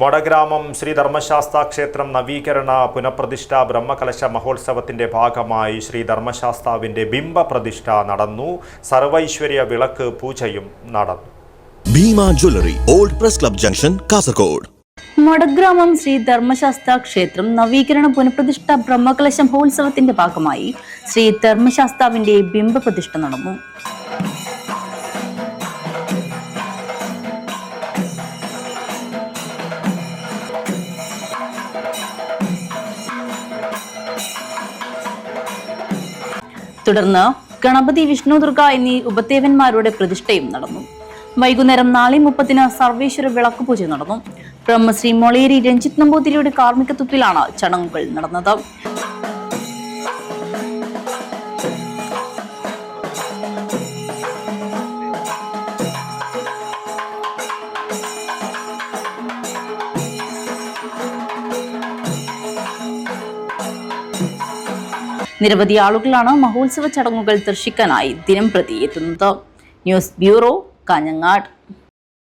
മൊടഗ്രാമം ശ്രീ ധർമ്മശാസ്ത്ര ക്ഷേത്രം നവീകരണ പുനഃപ്രതിഷ്ഠ ബ്രഹ്മകലശ മഹോത്സവത്തിന്റെ ഭാഗമായി ശ്രീ ധർമ്മശാസ്താവിന്റെ ബിംബ പ്രതിഷ്ഠ നടന്നു. സർവൈശ്വര്യ വിളക്ക് പൂജയും നടന്നു. Bhima jewellery old press club junction Kasaragod. Madagramam Shri Dharmashastra ക്ഷേത്രം നവീകരണ പുനഃപ്രതിഷ്ഠ ബ്രഹ്മകലശ മഹോത്സവത്തിന്റെ ഭാഗമായി ശ്രീ ധർമ്മശാസ്താവിന്റെ ബിംബ പ്രതിഷ്ഠ നടന്നു. തുടർന്ന് ഗണപതി വിഷ്ണു ദുർഗ എന്നീ ഉപദേവന്മാരുടെ പ്രതിഷ്ഠയും നടന്നു. വൈകുന്നേരം നാളെ മുപ്പത്തിന് സർവേശ്വര വിളക്ക് പൂജ നടന്നു. ബ്രഹ്മശ്രീ മൊളേരി രഞ്ജിത് നമ്പൂതിരിയുടെ കാർമ്മികത്വത്തിലാണ് ചടങ്ങുകൾ നടന്നത്. നിരവധി ആളുകളാണ് മഹോത്സവ ചടങ്ങുകൾ ദർശിക്കാനായി ദിനം പ്രതി എത്തുന്നത്. News bureau Kanhangad.